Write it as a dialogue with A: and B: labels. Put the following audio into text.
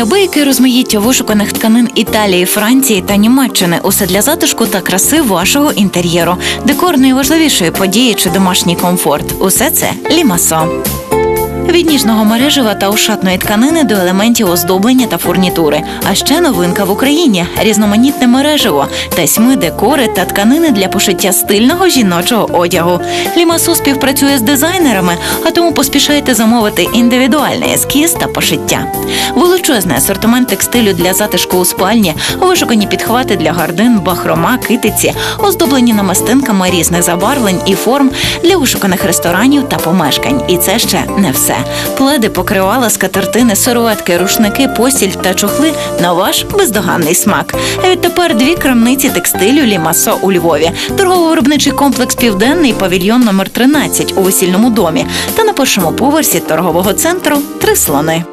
A: Неабияке розмаїття вишуканих тканин Італії, Франції та Німеччини усе для затишку та краси вашого інтер'єру, декор найважливішої події чи домашній комфорт. Усе це лімасо. Від ніжного мережева та ошатної тканини до елементів оздоблення та фурнітури. А ще новинка в Україні різноманітне мережево, тесьми, декори та тканини для пошиття стильного жіночого одягу. Лімасо співпрацює з дизайнерами, а тому поспішайте замовити індивідуальний ескіз та пошиття. Величезний асортимент текстилю для затишку у спальні, вишукані підхвати для гардин, бахрома, китиці, оздоблені намистинками різних забарвлень і форм для вишуканих ресторанів та помешкань. І це ще не все. Пледи, покривала, скатертини, сироватки, рушники, постіль та чохли на ваш бездоганний смак. А відтепер дві крамниці текстилю Лімасо у Львові, торгово-виробничий комплекс Південний, павільйон номер 13 у весільному домі та на першому поверсі торгового центру Три слони.